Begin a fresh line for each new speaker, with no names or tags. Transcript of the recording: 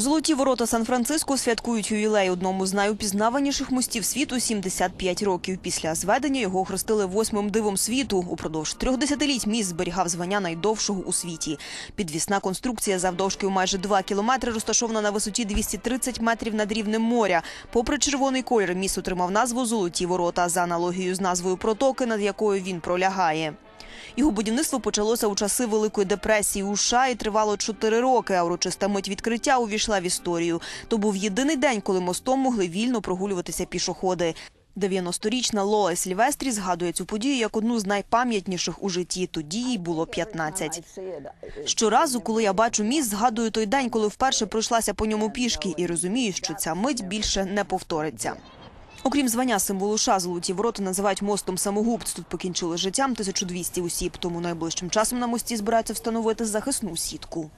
Золоті ворота Сан-Франциско святкують ювілей одному з найупізнаваніших мостів світу 75 років. Після зведення його охрестили восьмим дивом світу. Упродовж трьох десятиліть міст зберігав звання найдовшого у світі. Підвісна конструкція завдовжки майже 2 кілометри розташована на висоті 230 метрів над рівнем моря. Попри червоний колір, міст отримав назву Золоті ворота за аналогією з назвою протоки, над якою він пролягає. Його будівництво почалося у часи Великої депресії у США і тривало чотири роки. А урочиста мить відкриття увійшла в історію. То був єдиний день, коли мостом могли вільно прогулюватися пішоходи. 90-річна Лола Сільвестрі згадує цю подію як одну з найпам'ятніших у житті. Тоді їй було 15. Щоразу, коли я бачу міст, згадую той день, коли вперше пройшлася по ньому пішки, і розумію, що ця мить більше не повториться. Окрім звання символу США, золоті ворота називають мостом самогубць. Тут покінчили життям 1200 осіб. Тому найближчим часом на мості збираються встановити захисну сітку.